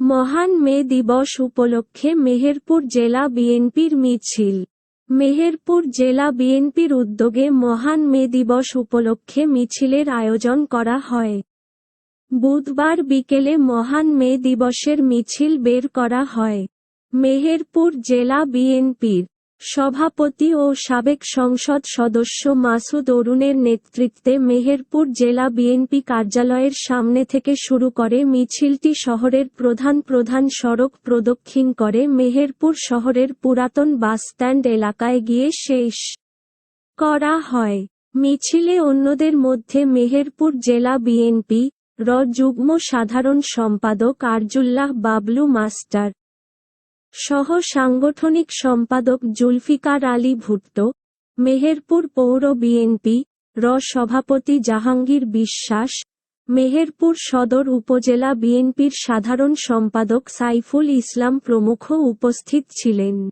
মহান মে দিবস উপলক্ষে মেহেরপুর জেলা বিএনপির মিছিল। মেহেরপুর জেলা বিএনপির উদ্যোগে মহান মে দিবস উপলক্ষে মিছিলের আয়োজন করা হয়। বুধবার বিকেলে মহান মে দিবসের মিছিল বের করা হয়। মেহেরপুর জেলা বিএনপির সভাপতি ও সাবেক সংসদ সদস্য মাসুদ অরুণের নেতৃত্বে মেহেরপুর জেলা বিএনপি কার্যালয়ের সামনে থেকে শুরু করে মিছিলটি শহরের প্রধান প্রধান সড়ক প্রদক্ষিণ করে মেহেরপুর শহরের পুরাতন বাসস্ট্যান্ড এলাকায় গিয়ে শেষ করা হয়। মিছিলে অন্যদের মধ্যে মেহেরপুর জেলা বিএনপি র যুগ্ম সাধারণ সম্পাদক আরজুল্লাহ বাবলু মাস্টার সহ সাংগঠনিক সম্পাদক জুলফিকার আলী ভুট্টো, মেহেরপুর পৌর বিএনপি, র সভাপতি জাহাঙ্গীর বিশ্বাস, মেহেরপুর সদর উপজেলা বিএনপির সাধারণ সম্পাদক সাইফুল ইসলাম প্রমুখ উপস্থিত ছিলেন।